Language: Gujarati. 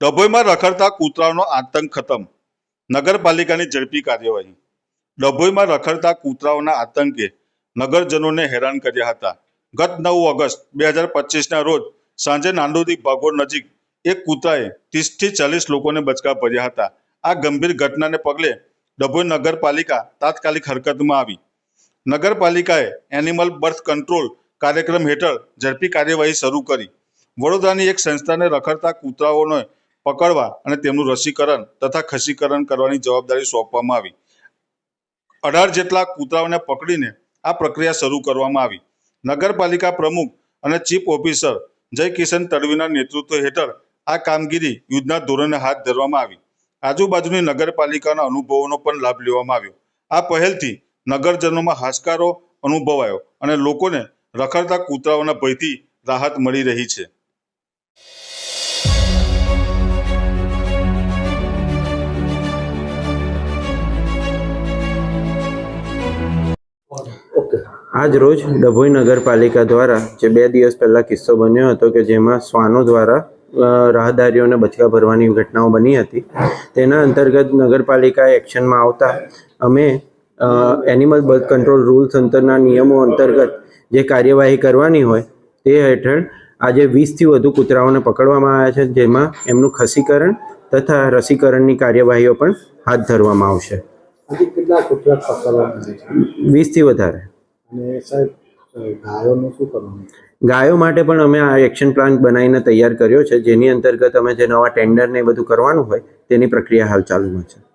ડભોઈમાં રખડતા કૂતરાઓનો આતંક ખતમ. નગરપાલિકાની ઝડપી કાર્યવાહી. ડભોઈમાં રખડતા કૂતરાઓના આતંકે નગરજનોને હેરાન કર્યા હતા. ગત નવ ઓગસ્ટ બે હજાર પચીસના રોજ સાંજે નાંદોદી ભાગોળ નજીક એક કૂતરાએ ત્રીસથી ચાલીસ લોકોને બચકા ભર્યા હતા. આ ગંભીર ઘટનાને પગલે ડભોઈ નગરપાલિકા તાત્કાલિક હરકતમાં આવી. નગરપાલિકાએ એનિમલ બર્થ કંટ્રોલ કાર્યક્રમ હેઠળ ઝડપી કાર્યવાહી શરૂ કરી. વડોદરાની એક સંસ્થાને રખડતા કૂતરાઓને પકડવા અને તેમનું રસીકરણ તથા ખસીકરણ કરવાની જવાબદારી સોંપવામાં આવી. અઢાર જેટલા કૂતરાઓને પકડીને આ પ્રક્રિયા શરૂ કરવામાં આવી. નગરપાલિકા પ્રમુખ અને ચીફ ઓફિસર જય કિશન તડવીના નેતૃત્વ હેઠળ આ કામગીરી યુદ્ધના ધોરણે હાથ ધરવામાં આવી. આજુબાજુની નગરપાલિકાના અનુભવોનો પણ લાભ લેવામાં આવ્યો. આ પહેલથી નગરજનોમાં હાશકારો અનુભવાયો અને લોકોને રખડતા કૂતરાઓના ભયથી રાહત મળી રહી છે. આજ રોજ ડભોઈ નગરપાલિકા દ્વારા જે બે દિવસ પહેલાં કિસ્સો બન્યો હતો કે જેમાં શ્વાનો દ્વારા રાહદારીઓને બચકા ભરવાની ઘટનાઓ બની હતી. તેના અંતર્ગત નગરપાલિકાએ એક્શનમાં આવતા અમે એનિમલ બર્થ કંટ્રોલ રૂલ્સ અંતરના નિયમો અંતર્ગત જે કાર્યવાહી કરવાની હોય તે હેઠળ આજે વીસથી વધુ કૂતરાઓને પકડવામાં આવ્યા છે જેમાં એમનું ખસીકરણ તથા રસીકરણની કાર્યવાહીઓ પણ હાથ ધરવામાં આવશે. વીસથી વધારે. અને સાહેબ ગાયોનું શું કરવાનું ગાયો માટે પણ અમે આ એક્શન પ્લાન બનાવીને તૈયાર કર્યો છે. જેની અંતર્ગત અમે જે નવા ટેન્ડર ને બધું કરવાનું હોય, તેની પ્રક્રિયા હાલ ચાલુમાં છે.